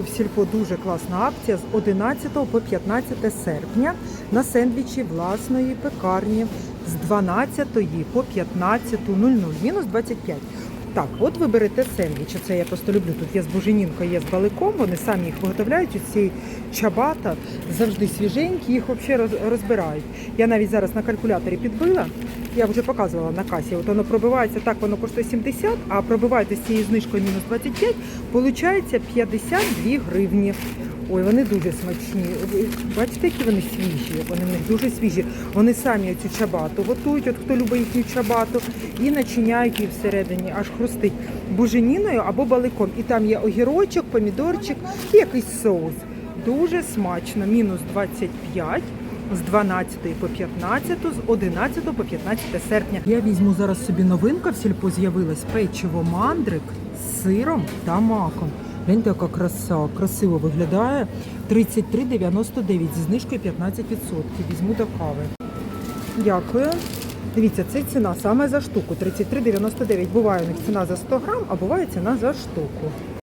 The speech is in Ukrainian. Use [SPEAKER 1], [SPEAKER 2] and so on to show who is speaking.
[SPEAKER 1] в сільпо дуже класна акція з 11 по 15 серпня на сендвічі власної пекарні з 12 по 15.00, мінус 25. Так, от ви берете сендвіч. Це я просто люблю. Тут є з буженінкою, є з баликом. Вони самі їх виготовляють. Ці чабата завжди свіженькі, їх взагалі роз- розбирають. Я навіть зараз на калькуляторі підбила. Я вже показувала на касі. От воно пробивається так, воно коштує 70, а пробиваєте з цією знижкою мінус 25, виходить 52 гривні. Ой, вони дуже смачні. Бачите, які вони свіжі? Вони в них дуже свіжі. Вони самі оцю чабату готують, от хто любить їхню чабату, і начиняють її всередині, аж хрустить буженіною або баликом. І там є огірочок, помідорчик і якийсь соус. Дуже смачно. Мінус 25 з 12 по 15, з 11 по 15 серпня. Я візьму зараз собі новинка в сільпо з'явилась печиво мандрик з сиром та маком. Гляньте, яка краса, красиво виглядає. 33,99 зі знижкою 15%. Візьму до кави. Дякую. Дивіться, це ціна саме за штуку. 33,99. Буває у них ціна за 100 грам, а буває ціна за штуку.